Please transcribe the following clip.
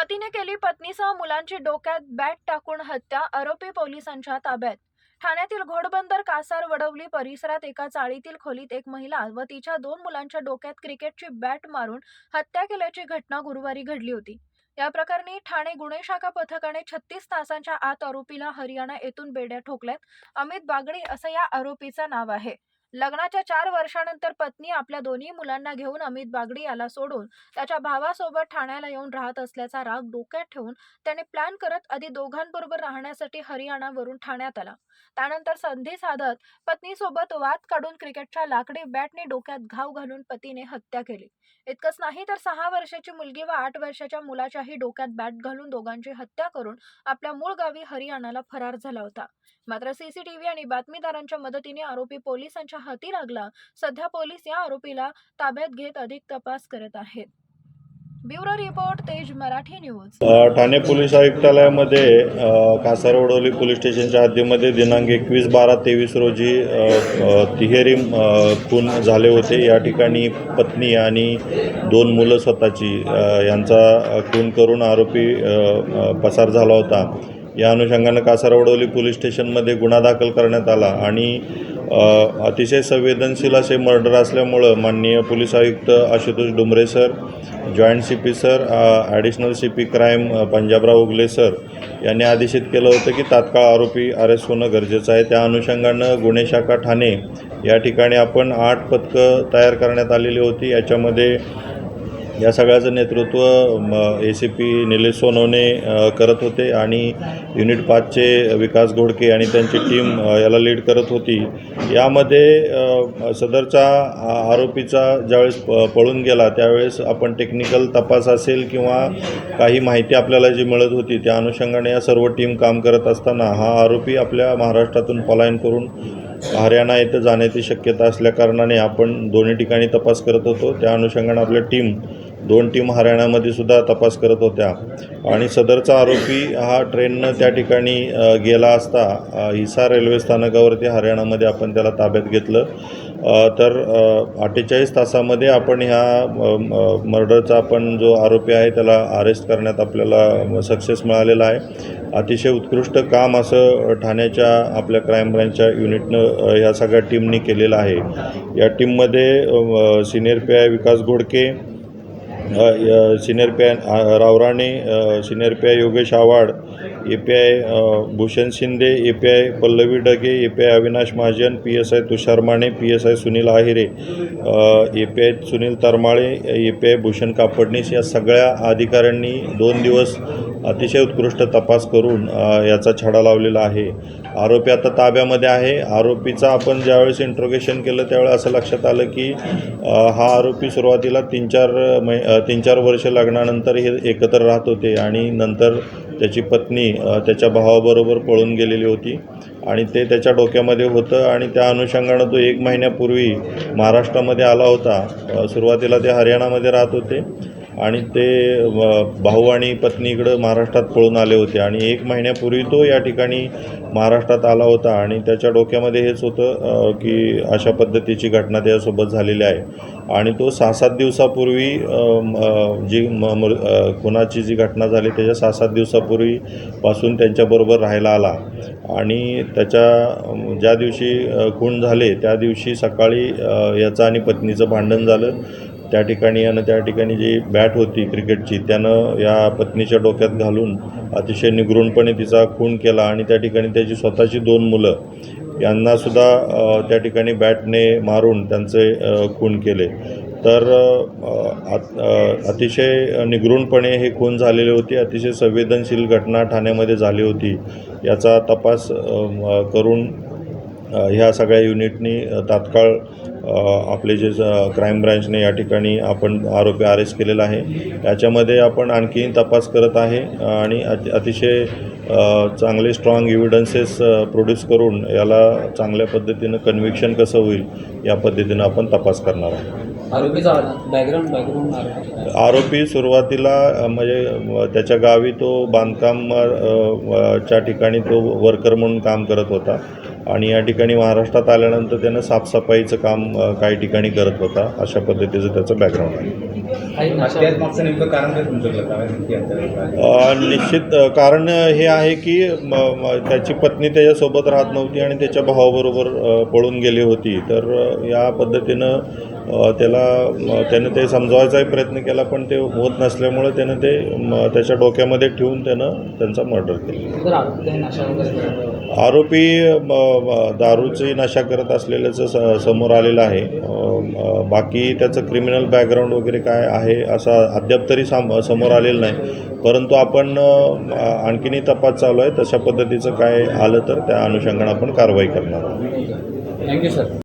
पतीने केली पत्नीसह मुलांची डोक्यात बॅट टाकून हत्या आरोपी पोलिसांच्या ताब्यात. ठाण्यातील घोडबंदर कासार वडवली परिसरात एका चाळीतील खोलीत एक महिला व तिच्या दोन मुलांच्या डोक्यात क्रिकेटची बॅट मारून हत्या केल्याची घटना गुरुवारी घडली होती. या प्रकरणी ठाणे गुन्हे शाखा पथकाने छत्तीस तासांच्या आत आरोपीला हरियाणा येथून बेड्या ठोकल्यात. अमित बागडी असं या आरोपीचं नाव आहे. लग्नाच्या चार वर्षानंतर पत्नी आपल्या दोन्ही मुलांना घेऊन अमित बागडी याला सोडून त्याच्या भावासोबत ठाण्याला येऊन राहत असल्याचा राग डोक्यात ठेवून त्याने प्लॅन करत आधी दोघांबरोबर राहण्यासाठी हरियाणावरून ठाण्यात आला. त्यानंतर संधी साधत पत्नीसोबत वाद काढून क्रिकेटच्या लाकडी बॅटने डोक्यात घाव घालून पतीने हत्या केली. इतकंच नाही तर सहा वर्षाची मुलगी व आठ वर्षाच्या मुलाच्याही डोक्यात बॅट घालून दोघांची हत्या करून आपल्या मूळ गावी हरियाणाला फरार झाला होता. मात्र सीसीटीव्ही आणि बातमीदारांच्या मदतीने आरोपी पोलिसांच्या हाती लागला. सध्या पोलीस या आरोपीला ताब्यात घेत अधिक तपास करत आहेत. Bureau report Tej Marathi news. Thane police आयुक्तालयामध्ये Kasarvadavali police स्टेशनच्या हद्दीमध्ये दिनांक एकवीस बारा तेवीस रोजी तिहेरी खून झाले होते. या ठिकाणी पत्नी आणि दोन मुलं स्वतःची यांचा खून करून आरोपी पसार झाला होता. या अनुषंगानं कासारवडवली पोलीस स्टेशनमध्ये गुन्हा दाखल करण्यात आला आणि अतिशय संवेदनशील असे मर्डर असल्यामुळं माननीय पोलीस आयुक्त Ashutosh Dumbre sir joint C P sir additional C P crime Panjabrao Ugale sir यांनी आदेशित केलं होतं की तात्काळ आरोपी अरेस्ट होणं गरजेचं आहे. त्या अनुषंगानं गुन्हे शाखा ठाणे या ठिकाणी आपण आठ पथकं तयार करण्यात आलेली होती. याच्यामध्ये या सगळ्याचं नेतृत्व A C P Nilesh Sonawane करत होते आणि युनिट पाचचे विकास घोडके आणि त्यांची टीम याला लीड करत होती. यामध्ये सदरचा आरोपीचा ज्यावेळेस प पळून गेला त्यावेळेस आपण टेक्निकल तपास असेल किंवा काही माहिती आपल्याला जी मिळत होती त्या अनुषंगाने या सर्व टीम काम करत असताना हा आरोपी आपल्या महाराष्ट्रातून पलायन करून हरियाणा येथे जाण्याची शक्यता असल्याकारणाने आपण दोन्ही ठिकाणी तपास करत होतो. त्या अनुषंगाने आपल्या टीम दोन टीम हरियाणामध्ये सुद्धा तपास करत होत्या. आणि सदरचा आरोपी हा ट्रेननं त्या ठिकाणी गेला असता हिसार रेल्वे स्थानकावरती हरियाणामध्ये आपण त्याला ताब्यात घेतलं. तर अठ्ठेचाळीस तासामध्ये आपण ह्या म- मर्डरचा आपण जो आरोपी आहे त्याला अरेस्ट करण्यात आपल्याला सक्सेस मिळालेला आहे. अतिशय उत्कृष्ट काम असं ठाण्याच्या आपल्या क्राईम ब्रँचच्या युनिटनं ह्या सगळ्या टीमनी केलेलं आहे. या टीममध्ये senior P I Vikas Ghodke senior P I Ravrane senior P I Yogesh Awhad A P I Bhushan Shinde A P I Pallavi Dage A P I Avinash Mahajan P S I Tushar Mane P S I Sunil Ahire A P I Sunil Tarmale A P I Bhushan Kapadnis या सगळ्या अधिकाऱ्यांनी दोन दिवस अतिशय उत्कृष्ट तपास करून याचा छडा लावलेला आहे. आरोपी आता ताब्यामध्ये आहे. आरोपीचा आपण ज्यावेळेस इंट्रोगेशन केलं त्यावेळेस असं लक्षात आलं की हा आरोपी सुरुवातीला तीन चार मै तीन चार वर्ष लग्नानंतर हे एकत्र राहत होते आणि नंतर त्याची पत्नी त्याच्या भावाबरोबर पळून गेलेली होती. आणि ते त्याच्या डोक्यामध्ये होतं आणि त्या अनुषंगानं तो एक महिन्यापूर्वी महाराष्ट्रामध्ये आला होता. सुरुवातीला ते हरियाणामध्ये राहत होते. आणि ते भाऊ आणि पत्नी इकडं महाराष्ट्रात पळून आले होते. आणि एक महिन्यापूर्वी तो या ठिकाणी महाराष्ट्रात आला होता. आणि त्याच्या डोक्यामध्ये हेच होतं की अशा पद्धतीची घटना त्याच्यासोबत झालेली आहे. आणि तो सहा सात दिवसापूर्वी जी म मृ जी घटना झाली त्याच्या सहा सात दिवसापूर्वीपासून त्यांच्याबरोबर राहायला आला. आणि त्याच्या ज्या दिवशी खूण खून झाले त्या दिवशी सकाळी याचं आणि पत्नीचं भांडण झालं. त्या ठिकाणी आणि त्या ठिकाणी जी बॅट होती क्रिकेटची त्यानं या पत्नीच्या डोक्यात घालून अतिशय निगृणपणे तिचा खून केला आणि त्या ठिकाणी त्याची स्वतःची दोन मुलं यांनासुद्धा त्या ठिकाणी बॅटने मारून त्यांचे खून केले. तर अतिशय निगृणपणे हे खून झालेले होते अतिशय संवेदनशील घटना ठाण्यामध्ये झाली होती. याचा तपास करून ह्या सगळ्या युनिटनी तात्काळ आपले जे क्राईम ब्रँचने या ठिकाणी आपण आरोपी अरेस्ट केलेला आहे. याच्यामध्ये आपण आणखी तपास करत आहे आणि अति अतिशय चांगले स्ट्रॉंग एव्हिडन्सेस प्रोड्यूस करून याला चांगल्या पद्धतीनं कन्व्हिक्शन कसं होईल या पद्धतीनं आपण तपास करणार आहोत आरोपी सुरुवातीला म्हणजे त्याच्या गावी तो बांधकाम च्या ठिकाणी तो वर्कर म्हणून काम करत होता. आणि या ठिकाणी महाराष्ट्रात आल्यानंतर त्यानं साफसफाईचं काम काही ठिकाणी करत होता. अशा पद्धतीचं त्याचं बॅकग्राऊंड आहे. निश्चित कारण हे आहे की त्याची पत्नी त्याच्यासोबत राहत नव्हती आणि त्याच्या भावाबरोबर पळून गेली होती. तर या पद्धतीनं त्याला त्यानं ते समजवायचाही प्रयत्न केला पण ते होत नसल्यामुळे त्यानं ते त्याच्या डोक्यामध्ये ठेवून त्यानं त्यांचा मर्डर केला. आरोपी नशा करत दारूची नशा करत असलेल्याचं स समोर आलेलं आहे. बाकी त्याचं क्रिमिनल बॅकग्राऊंड वगैरे काय आहे असा अद्याप तरी साम समोर आलेलं नाही. परंतु आपण आणखीनही तपास चालू आहे. तशा पद्धतीचं काय आलं तर त्या अनुषंगानं आपण कारवाई करणार आहोत. Thank you sir